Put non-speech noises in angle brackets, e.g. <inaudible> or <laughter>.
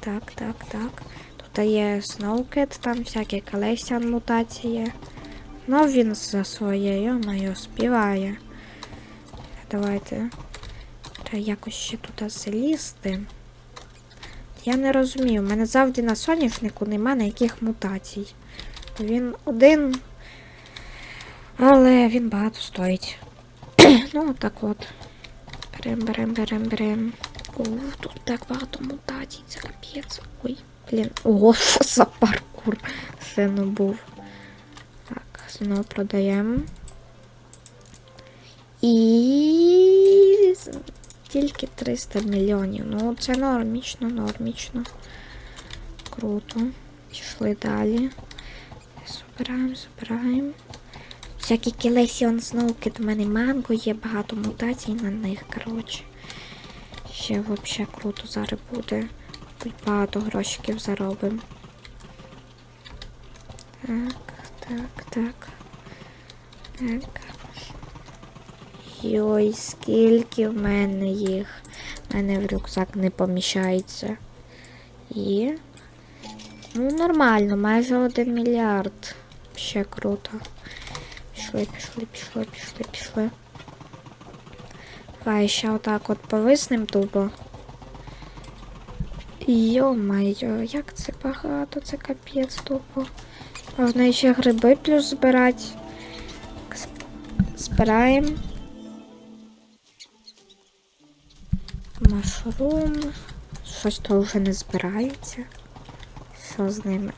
так, так, так. Тут є Сноукет, там всякі Калесіан мутації. Ну він за своє, йо-моє, співає. Давайте. Треба якось ще тут залізти. Я не розумію, у мене завжди на соняшнику нема ніяких мутацій. Він один, але він багато стоїть. <clears throat> ну, так от. Берем, берем, берем, берем. О, тут так багато мутацій, це капець. Ой, блін. Ого, <laughs> що за паркур сину був. Так, знову продаємо. І тільки 300 мільйонів. Ну, це нормічно, нормічно. Круто. Пішли далі. Збираємо, збираємо. Всякі Келесіон Сноуки до мене манго, є багато мутацій на них, коротше. Ще взагалі круто зараз буде. Тут багато грошиків заробимо. Так, так, так. Так. Йой, скільки в мене їх. В мене в рюкзак не поміщається. І. Ну, нормально, майже один мільярд. Ще круто. Пішли, пішли, пішли, пішли, пішли. Давай ще отак от повиснем тупо. Йо-майо, як це багато, це капець тупо. Можна ще гриби плюс збирати. Збираємо. Машрум. Щось то вже не збирається. Що з ними?